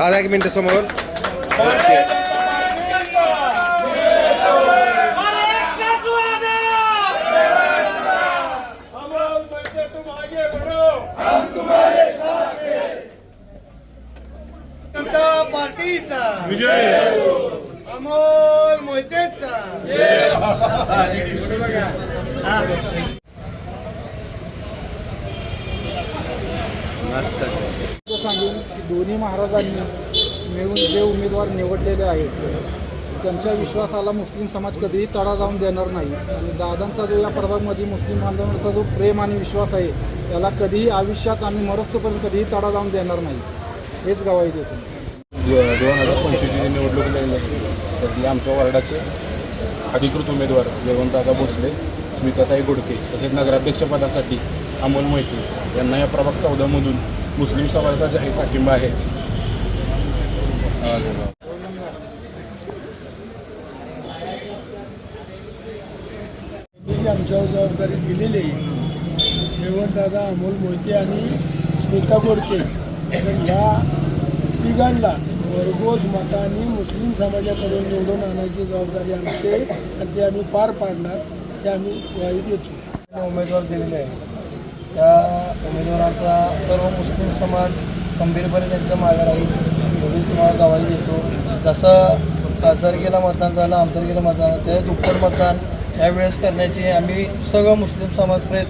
दादा एक मिनिट समोर. पार्टीचा. अमोल मोहितेचा. मस्तच तो सांगेन की दोन्ही महाराजांनी मिळून जे उमेदवार निवडलेले आहेत त्यांच्या विश्वासाला मुस्लिम समाज कधीही तडा जाऊन देणार नाही. आणि दादांचा जो या प्रभागामध्ये मुस्लिम बांधवांचा जो प्रेम आणि विश्वास आहे त्याला कधीही आयुष्यात आम्ही मरस्तोपर्यंत कधीही तडा जाऊन देणार नाही. हेच गवाही देतो. दोन हजार पंचवीसची निवडणूक त्यातले आमच्या वॉर्डाचे अधिकृत उमेदवार जयवंतदादा भोसले स्मिताताई गोडके तसेच नगराध्यक्षपदासाठी अमोल मोहिते यांना या प्रभाग चौदामधून मुस्लिम समाजाचा जाहीर पाठिंबा आहे. आमच्यावर जबाबदारी दिलेली आहे. दादा अमोल मोहिते आणि स्मिता गोडके. तर ह्या तिघांना भरघोस मतांनी मुस्लिम समाजाकडून निवडून आणायची जबाबदारी आमची आणि ते आम्ही पार पाडणार ते आम्ही ग्वाही देतो उमेदवार दिलेले आहे त्या उमेदवारांचा सर्व मुस्लिम समाज गंभीरपणे त्यांचं मागे राहील एवढी तुम्हाला गवाही देतो. जसं खासदारकीला मतदान झालं आमदारकीला मतदान झालं ते दुप्पट मतदान यावेळेस करण्याची आम्ही सगळं मुस्लिम समाज प्रयत्न